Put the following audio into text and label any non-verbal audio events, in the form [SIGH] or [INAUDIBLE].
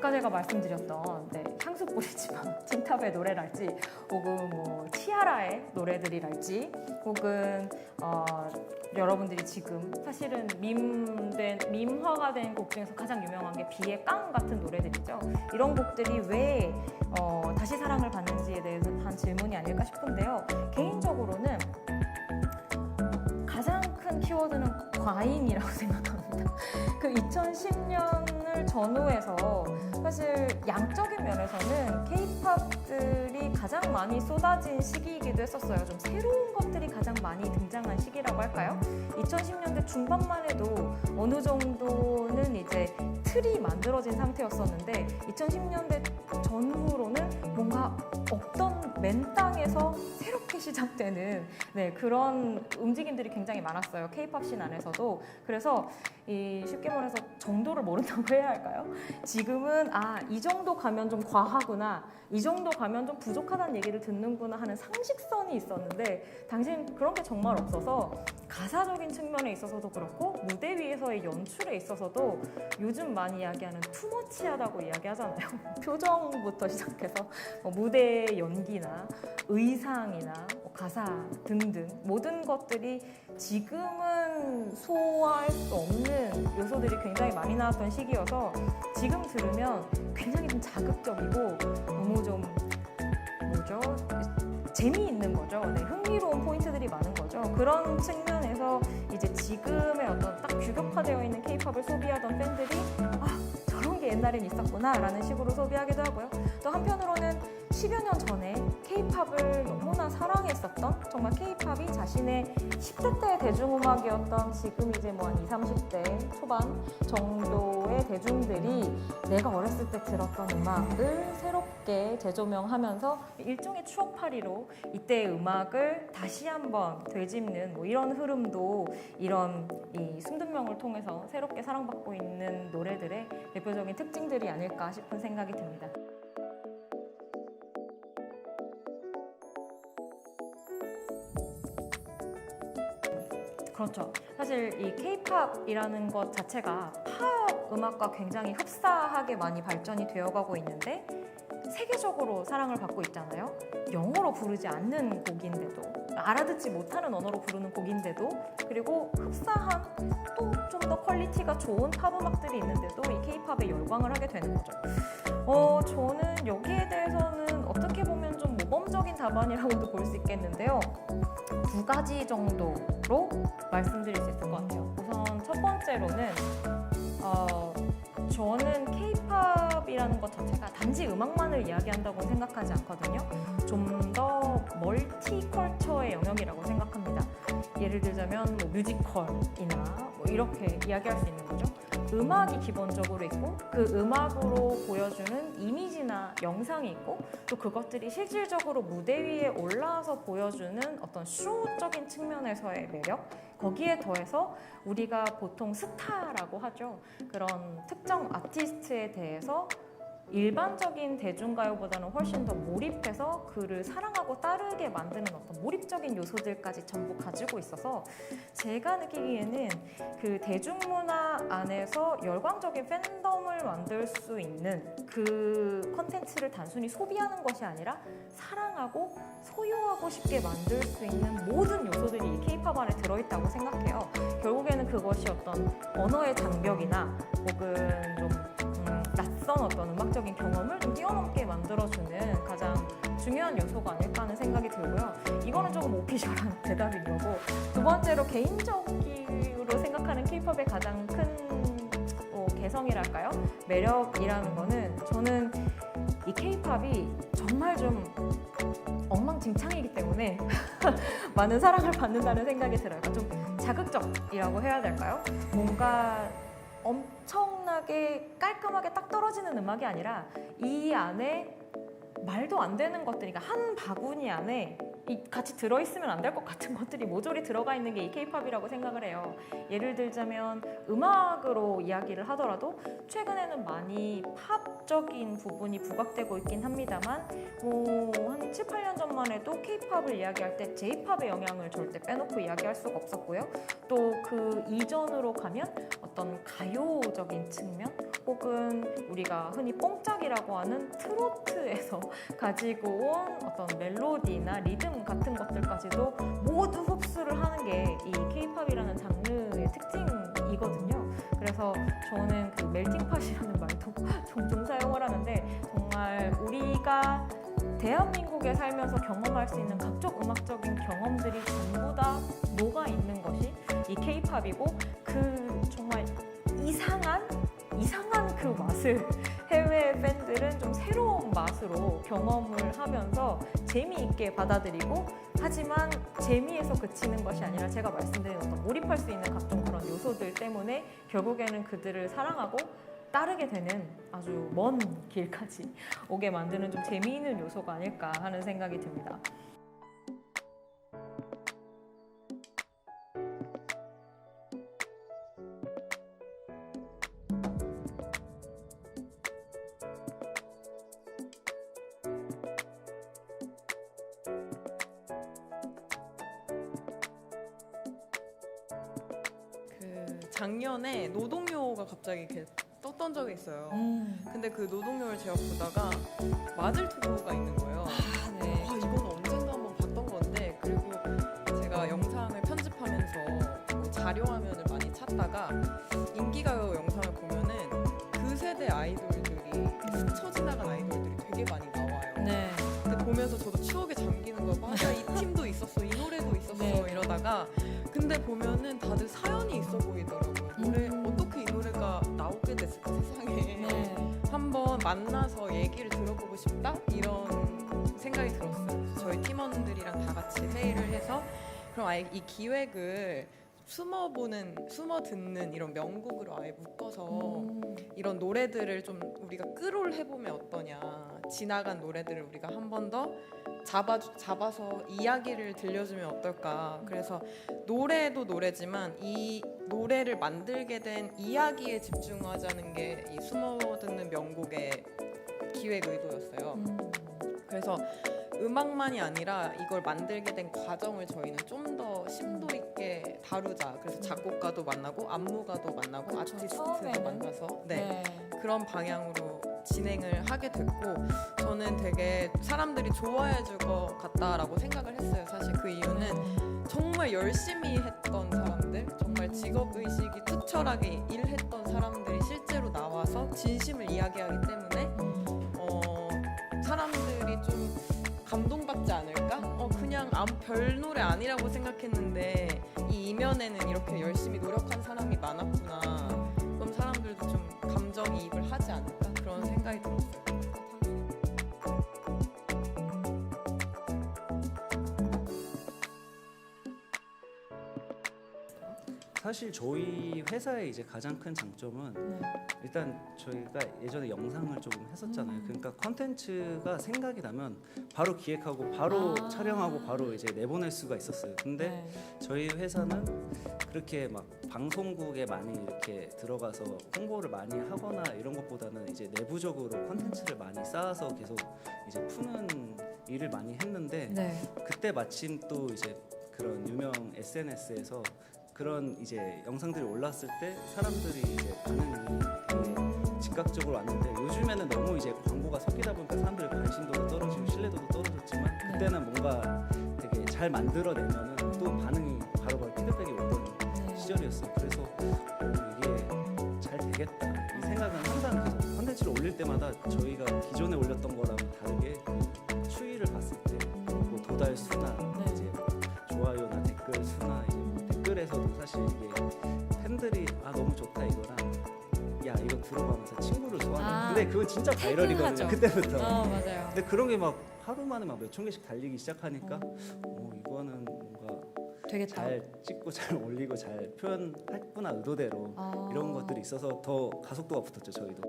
아까 제가 말씀드렸던 네, 향수 뿌리지만 [LAUGHS] 틴탑의 노래랄지 혹은 뭐 티아라의 노래들이랄지 혹은 어, 여러분들이 지금 사실은 밈된 밈화가 된 곡 중에서 가장 유명한 게 비의 깡 같은 노래들이죠. 이런 곡들이 왜 어, 다시 사랑을 받는지에 대해서 한 질문이 아닐까 싶은데요. 개인적으로는 가장 큰 키워드는 과잉이라고 [LAUGHS] 생각합니다. 그 2010년 을 전후해서 사실 양적인 면에서는 케이팝들이 가장 많이 쏟아진 시기이기도 했었어요. 좀 새로운 것들이 가장 많이 등장한 시기라고 할까요? 2010년대 중반만 해도 어느 정도는 이제 틀이 만들어진 상태였었는데 2010년대 전후로는 뭔가 없던 맨 땅에서 새롭게 [LAUGHS] 시작되는 네, 그런 움직임들이 굉장히 많았어요. 케이팝 씬 안에서도. 그래서 이 쉽게 말해서 정도를 모른다고 [LAUGHS] 해야 할까요? 지금은 아, 이 정도 가면 좀 과하구나. 이 정도 가면 좀 부족하다는 얘기를 듣는구나 하는 상식선이 있었는데 당신 그런 게 정말 없어서 가사적인 측면에 있어서도 그렇고 무대 위에서의 연출에 있어서도 요즘 많이 이야기하는 투머치하다고 이야기하잖아요. [LAUGHS] 표정부터 시작해서 뭐 무대 연기나 의상이나 뭐 가사 등등 모든 것들이 지금은 소화할 수 없는 요소들이 굉장히 많이 나왔던 시기여서 지금 들으면 굉장히 좀 자극적이고 너무 좀 뭐죠? 재미있는 거죠. 네, 흥미로운 포인트들이 많은 거죠. 그런 이제 지금의 어떤 딱 규격화되어 있는 케이팝을 소비하던 팬들이 아 저런 게 옛날엔 있었구나라는 식으로 소비하기도 하고요. 또 한편으로는 10여 년 전에 케이팝을 사랑했었던 정말 케이팝이 자신의 10대 때 대중음악이었던 지금 이제 뭐 한 20, 30대 초반 정도의 대중들이 내가 어렸을 때 들었던 음악을 새롭게 재조명하면서 일종의 추억팔이로 이때의 음악을 다시 한번 되짚는 뭐 이런 흐름도 이런 이 숨든 명을 통해서 새롭게 사랑받고 있는 노래들의 대표적인 특징들이 아닐까 싶은 생각이 듭니다. 그렇죠. 사실 이 K-팝이라는 것 자체가 팝 음악과 굉장히 흡사하게 많이 발전이 되어가고 있는데 세계적으로 사랑을 받고 있잖아요. 영어로 부르지 않는 곡인데도 알아듣지 못하는 언어로 부르는 곡인데도 그리고 흡사한 또 좀 더 퀄리티가 좋은 팝 음악들이 있는데도 이 K-팝에 열광을 하게 되는 거죠. 어, 저는 여기에 대해서는 답안이라고도 볼 수 있겠는데요. 두 가지 정도로 말씀드릴 수 있을 것 같아요. 우선 첫 번째로는 어, 저는 K-팝이라는 것 자체가 단지 음악만을 이야기한다고 생각하지 않거든요. 좀 더 멀티컬처의 영역이라고 생각합니다. 예를 들자면 뭐 뮤지컬이나 뭐 이렇게 이야기할 수 있는 거죠. 음악이 기본적으로 있고 그 음악으로 보여주는 이미지나 영상이 있고 또 그것들이 실질적으로 무대 위에 올라와서 보여주는 어떤 쇼적인 측면에서의 매력 거기에 더해서 우리가 보통 스타라고 하죠. 그런 특정 아티스트에 대해서 일반적인 대중가요보다는 훨씬 더 몰입해서 그를 사랑하고 따르게 만드는 어떤 몰입적인 요소들까지 전부 가지고 있어서 제가 느끼기에는 그 대중문화 안에서 열광적인 팬덤을 만들 수 있는 그 컨텐츠를 단순히 소비하는 것이 아니라 사랑하고 소유하고 싶게 만들 수 있는 모든 요소들이 이 케이팝 안에 들어있다고 생각해요. 결국에는 그것이 어떤 언어의 장벽이나 혹은 좀 음, 낯선 어떤 음악적인 경험을 좀 뛰어넘게 만들어주는 가장 중요한 요소가 아닐까 하는 생각이 들고요. 이거는 조금 오피셜한 [LAUGHS] 대답인 거고 두 번째로 개인적으로 생각하는 케이팝의 가장? 매력이라는 거는 저는 이 케이팝이 정말 좀 엉망진창이기 때문에 [LAUGHS] 많은 사랑을 받는다는 생각이 들어요. 좀 자극적이라고 해야 될까요? 뭔가 엄청나게 깔끔하게 딱 떨어지는 음악이 아니라 이 안에 말도 안 되는 것들이 그러니까 한 바구니 안에 이 같이 들어있으면 안 될 것 같은 것들이 모조리 들어가 있는 게 이 케이팝이라고 생각을 해요. 예를 들자면 음악으로 이야기를 하더라도 최근에는 많이 팝적인 부분이 부각되고 있긴 합니다만 뭐 한 7, 8년 전만 해도 케이팝을 이야기할 때 제이팝의 영향을 절대 빼놓고 이야기할 수가 없었고요. 또 그 이전으로 가면 어떤 가요적인 측면 혹은 우리가 흔히 뽕짝이라고 하는 트로트에서 가지고 온 어떤 멜로디나 리듬 같은 것들까지도 모두 흡수를 하는 게 이 케이팝이라는 장르의 특징이거든요. 그래서 저는 그 멜팅팟이라는 말도 [LAUGHS] 종종 사용을 하는데 정말 우리가 대한민국에 살면서 경험할 수 있는 각종 음악적인 경험들이 전부 다 녹아 있는 것이 이 케이팝이고 그 정말 이상한 이상한 그 맛을 해외 팬들은 좀 새로운 맛으로 경험을 하면서 재미있게 받아들이고 하지만 재미에서 그치는 것이 아니라 제가 말씀드린 어떤 몰입할 수 있는 각종 그런 요소들 때문에 결국에는 그들을 사랑하고 따르게 되는 아주 먼 길까지 [LAUGHS] 오게 만드는 좀 재미있는 요소가 아닐까 하는 생각이 듭니다. 작년에 노동요가 갑자기 이렇게 떴던 적이 있어요. 음. 근데 그 노동요를 제가 보다가 마들 투구가 있는 거예요. 아, 네. 아 이건 언젠가 한번 봤던 건데 그리고 제가 영상을 편집하면서 뭐 자료 화면을 많이 찾다가 인기가요 영상을 보면은 그 세대 아이돌들이 스쳐 지나간 아이돌들이 되게 많이 나와요. 네. 근데 보면서 저도 추억에 잠기는 거예요. 맞아 이 팀도 있었어, 이 노래도 있었어 네. 이러다가 근데 보면은 다들 사연이 있어 보이더라고요. 만나서 얘기를 들어보고 싶다 이런 생각이 들었어요. 저희 팀원들이랑 다 같이 회의를 해서 그럼 아예 이 기획을 숨어 보는 숨어 듣는 이런 명곡으로 아예 묶어서 음. 이런 노래들을 좀 우리가 끌올 해보면 어떠냐 지나간 노래들을 우리가 한 번 더 잡아 잡아서 이야기를 들려주면 어떨까 그래서 노래도 노래지만 이 노래를 만들게 된 이야기에 집중하자는 게 이 숨어 듣는 명곡의 기획 의도였어요. 음. 그래서 음악만이 아니라 이걸 만들게 된 과정을 저희는 좀 더 심도 있게 다루자. 그래서 작곡가도 만나고 안무가도 만나고 아티스트도. 만나서 네. 그런 방향으로 진행을 하게 됐고 저는 되게 사람들이 좋아해 줄 것 같다라고 생각을 했어요. 사실 그 이유는 정말 열심히 했던 사람들, 정말 직업 의식이 투철하게 일했던 사람들이 실제로 나와서 진심을 이야기하기 때문에 어, 사람들이 좀 감동받지 않을까? 어, 그냥 별 노래 아니라고 생각했는데 이 이면에는 이렇게 열심히 노력한 사람이 많았구나. 그럼 사람들도 좀 감정이입을 하지 않을까? 사실 저희 회사의 이제 가장 큰 장점은 네. 일단 저희가 예전에 영상을 조금 했었잖아요. 음. 그러니까 컨텐츠가 생각이 나면 바로 기획하고 바로 아. 촬영하고 바로 이제 내보낼 수가 있었어요. 근데 네. 저희 회사는 그렇게 막 방송국에 많이 이렇게 들어가서 홍보를 많이 하거나 이런 것보다는 이제 내부적으로 컨텐츠를 많이 쌓아서 계속 이제 푸는 일을 많이 했는데 네. 그때 마침 또 이제 그런 유명 SNS에서 그런 이제 영상들이 올랐을 때 사람들이 이제 반응이 되게 즉각적으로 왔는데 요즘에는 너무 이제 광고가 섞이다 보니까 사람들의 관심도도 떨어지고 신뢰도도 떨어졌지만 그때는 뭔가 되게 잘 만들어내면은 또 반응이 바로바로 피드백이 오던 네. 시절이었어요. 그래서 어, 이게 잘 되겠다 이 생각은 항상 계속 컨텐츠를 올릴 때마다 저희가 기존에 올렸던 거랑 다르게 그 추이를 봤을 때 뭐 도달 수나 네. 이제 좋아요나 댓글 수나 사실 이게 팬들이 아 너무 좋다 이거랑 야 이거 들어가면서 친구를 소환해 아, 근데 그건 진짜 바이럴이거든요 태그하죠. 그때부터 어 맞아요. 근데 그런 게 막 하루 만에 막 몇 천 개씩 달리기 시작하니까 어, 어 이거는 뭔가 되겠다. 잘 찍고 잘 올리고 잘 표현했구나 의도대로 아. 이런 것들이 있어서 더 가속도가 붙었죠 저희도